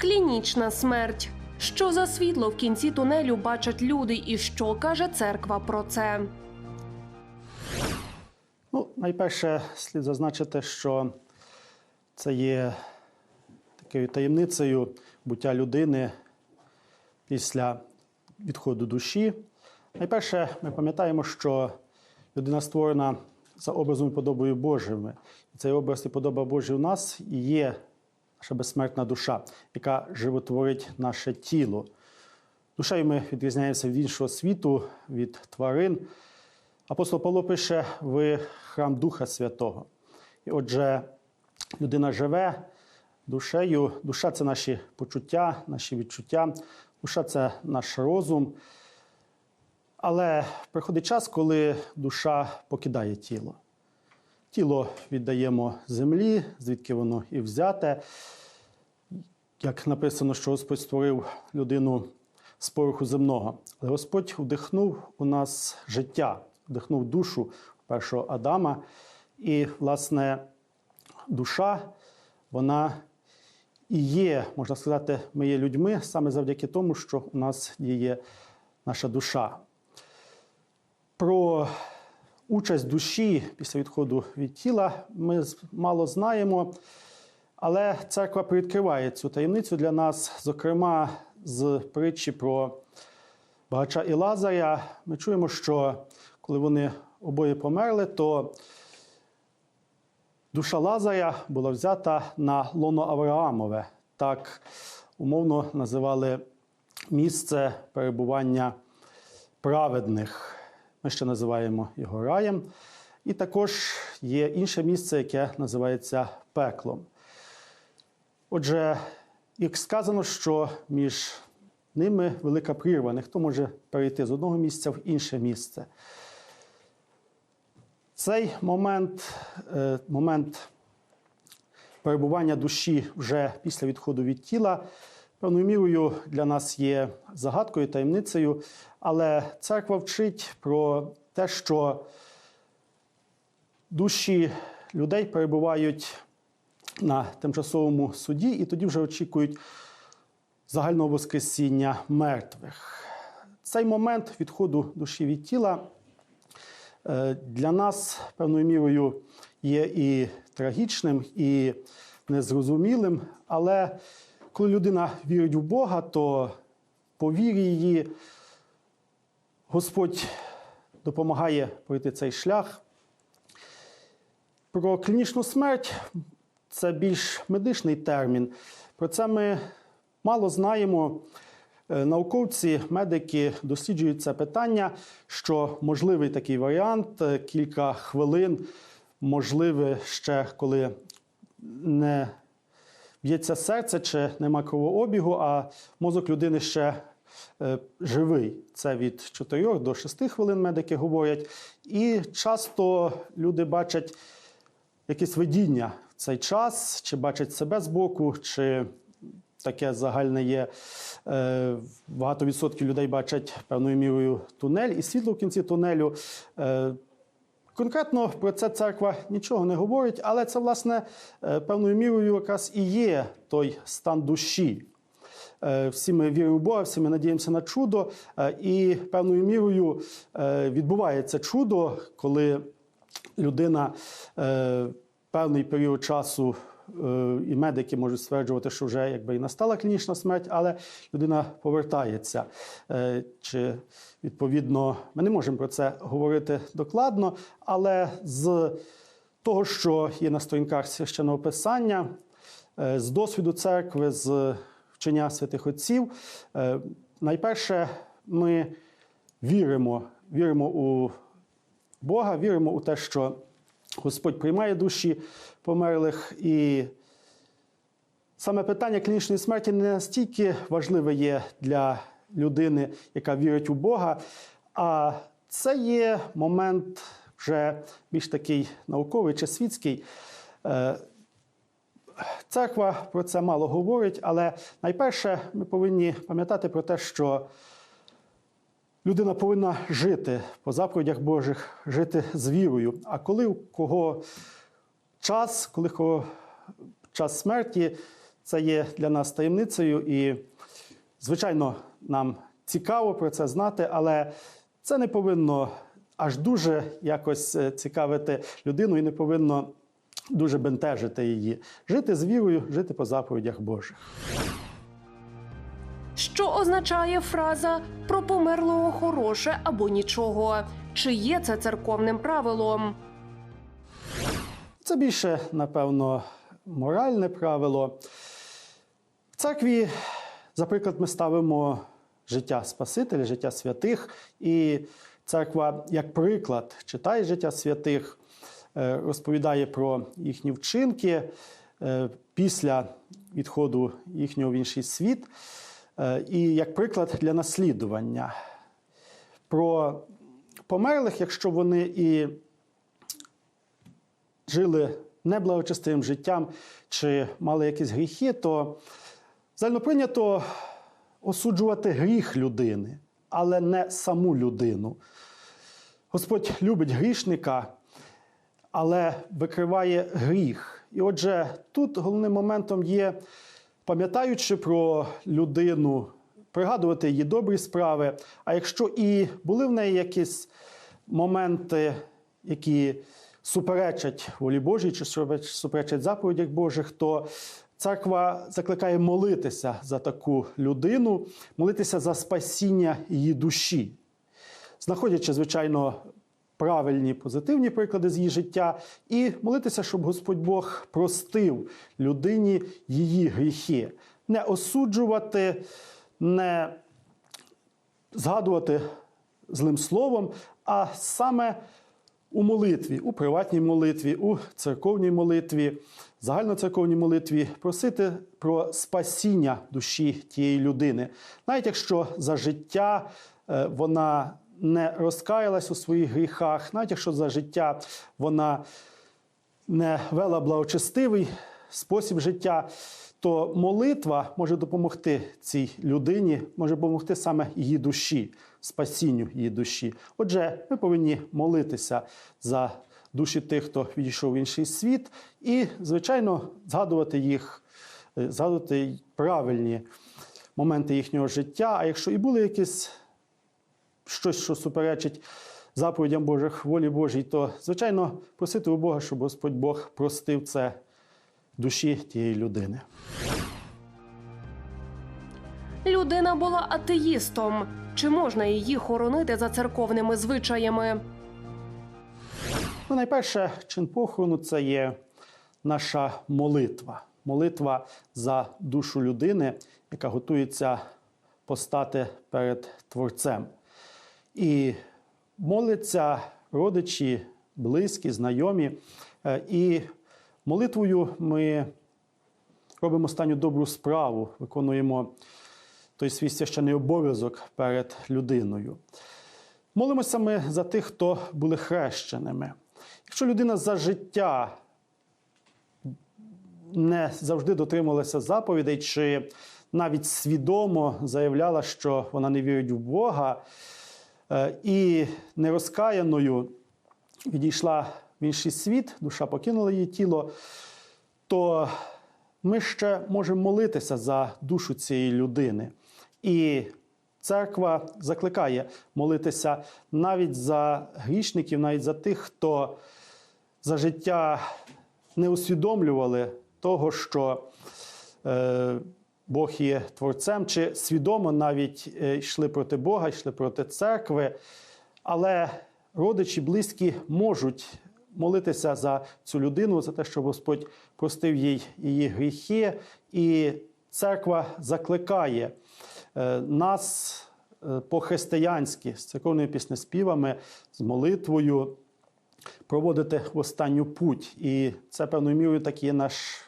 Клінічна смерть. Що за світло в кінці тунелю бачать люди, і що каже церква про це? Ну, найперше, слід зазначити, що це є такою таємницею буття людини після відходу душі. Найперше, ми пам'ятаємо, що людина створена за образом і подобою Божими. І цей образ і подоба Божа у нас є наша безсмертна душа, яка животворить наше тіло. Душею ми відрізняємося від іншого світу, від тварин. Апостол Павло пише в храм Духа Святого. І отже, людина живе душею. Душа це наші почуття, наші відчуття, душа це наш розум. Але приходить час, коли душа покидає тіло. Тіло віддаємо землі, звідки воно і взяте. Як написано, що Господь створив людину з пороху земного. Але Господь вдихнув у нас життя, вдихнув душу першого Адама. І, власне, душа, вона і є, можна сказати, ми є людьми саме завдяки тому, що у нас є наша душа. Про участь душі після відходу від тіла ми мало знаємо, але церква привідкриває цю таємницю для нас, зокрема, з притчі про багача і Лазаря. Ми чуємо, що коли вони обоє померли, то душа Лазаря була взята на лоно Авраамове. Так умовно називали місце перебування праведних. Ми ще називаємо його раєм. І також є інше місце, яке називається пеклом. Отже, як сказано, що між ними велика прірва, ніхто може перейти з одного місця в інше місце. Цей момент, е, момент перебування душі вже після відходу від тіла, певною мірою для нас є загадкою, таємницею, але церква вчить про те, що душі людей перебувають на тимчасовому суді і тоді вже очікують загального воскресіння мертвих. Цей момент відходу душі від тіла е, для нас певною мірою є і трагічним, і незрозумілим. Але коли людина вірить в Бога, то по вірі її Господь допомагає пройти цей шлях. Про клінічну смерть це більш медичний термін. Про це ми мало знаємо. Е, Науковці, медики досліджують це питання, що можливий такий варіант е, кілька хвилин, можливе ще коли не б'ється серце чи нема кровообігу, а мозок людини ще е, живий. Це від 4 до 6 хвилин медики говорять. І часто люди бачать якесь видіння в цей час, чи бачать себе збоку, чи таке загальне є. Е, Багато відсотків людей бачать певною мірою тунель і світло в кінці тунелю. Конкретно про це церква нічого не говорить, але це, власне, е, певною мірою якраз і є той стан душі. Е, Всі ми віримо в Бога, всі ми надіємося на чудо, е, і певною мірою відбувається чудо, коли людина певний період часу. Е, І медики можуть стверджувати, що вже якби і настала клінічна смерть, але людина повертається. Е, Чи відповідно ми не можемо про це говорити докладно, але з того, що є на сторінках священного писання, е, з досвіду церкви, з вчення святих отців, найперше ми віримо, віримо у Бога, віримо у те, що Господь приймає душі померлих. І саме питання клінічної смерті не настільки важливе є для людини, яка вірить у Бога, а це є момент вже більш такий науковий чи світський. Е, Церква про це мало говорить, але найперше ми повинні пам'ятати про те, що Людина повинна жити по заповідях Божих, жити з вірою. А коли у кого час, коли кого час смерті, це є для нас таємницею, і, звичайно, нам цікаво про це знати, але це не повинно аж дуже якось е, цікавити людину і не повинно дуже бентежити її. Жити з вірою, жити по заповідях Божих. Що означає фраза про померлого хороше або нічого? Чи є це церковним правилом? Це більше, напевно, моральне правило. В церкві, за приклад, ми ставимо життя Спасителя, життя святих, і церква, як приклад, читає життя святих, е, розповідає про їхні вчинки е, після відходу їхнього в інший світ, і як приклад для наслідування. Про померлих, якщо вони і жили неблагочестивим життям чи мали якісь гріхи, то загально прийнято осуджувати гріх людини, але не саму людину. Господь любить грішника, але викриває гріх. І отже, тут головним моментом є, пам'ятаючи про людину, пригадувати її добрі справи. А якщо і були в неї якісь моменти, які суперечать волі Божій чи суперечать заповідях Божих, то церква закликає молитися за таку людину, молитися за спасіння її душі, знаходячи, звичайно, правильні позитивні приклади з її життя, і молитися, щоб Господь Бог простив людині її гріхи, не осуджувати, не згадувати злим словом, а саме у молитві, у приватній молитві, у церковній молитві, загальноцерковній молитві просити про спасіння душі тієї людини, навіть якщо за життя е, вона не розкаялась у своїх гріхах, навіть якщо за життя вона не вела благочестивий спосіб життя, то молитва може допомогти цій людині, може допомогти саме її душі, спасінню її душі. Отже, ми повинні молитися за душі тих, хто відійшов в інший світ, і, звичайно, згадувати їх, е, згадувати правильні моменти їхнього життя. А якщо і були якісь щось, що суперечить заповідям Божих, волі Божій, то, звичайно, просити у Бога, щоб Господь Бог простив це душі тієї людини. Людина була атеїстом. Чи можна її хоронити за церковними звичаями? Ну, найперше, чин похорону це є наша молитва. Молитва за душу людини, яка готується постати перед Творцем. І моляться родичі, близькі, знайомі. Е, І молитвою ми робимо останню добру справу, виконуємо той свій священий обов'язок перед людиною. Молимося ми за тих, хто були хрещеними. Якщо людина за життя не завжди дотримувалася заповідей, чи навіть свідомо заявляла, що вона не вірить в Бога, і нерозкаяною відійшла в інший світ, душа покинула її тіло, то ми ще можемо молитися за душу цієї людини. І церква закликає молитися навіть за грішників, навіть за тих, хто за життя не усвідомлювали того, що е, Бог є творцем, чи свідомо навіть е, йшли проти Бога, йшли проти церкви. Але родичі, близькі можуть молитися за цю людину, за те, щоб Господь простив їй її гріхи. І церква закликає е, нас е, по-християнськи з церковними піснеспівами, з молитвою проводити в останню путь. І це певною мірою так є наш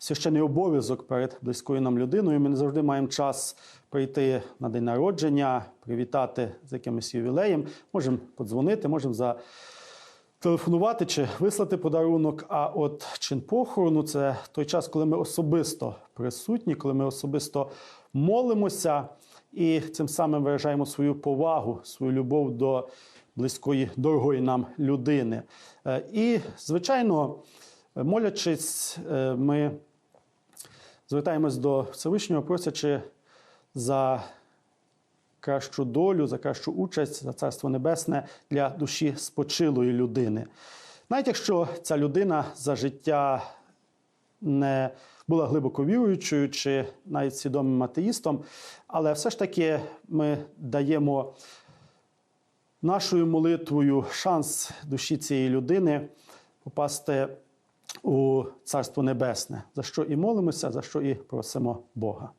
священний обов'язок перед близькою нам людиною. Ми не завжди маємо час прийти на день народження, привітати з якимось ювілеєм. Можемо подзвонити, можемо за. Телефонувати чи вислати подарунок. А от чин похорону це той час, коли ми особисто присутні, коли ми особисто молимося і цим самим виражаємо свою повагу, свою любов до близької, дорогої нам людини. Е, І, звичайно, молячись, е, ми звертаємось до Всевишнього, просячи за кращу долю, за кращу участь, за царство небесне для душі спочилої людини. Навіть якщо ця людина за життя не була глибоко віруючою чи навіть свідомим атеїстом, але все ж таки ми даємо нашою молитвою шанс душі цієї людини попасти у Царство Небесне, за що і молимося, за що і просимо Бога.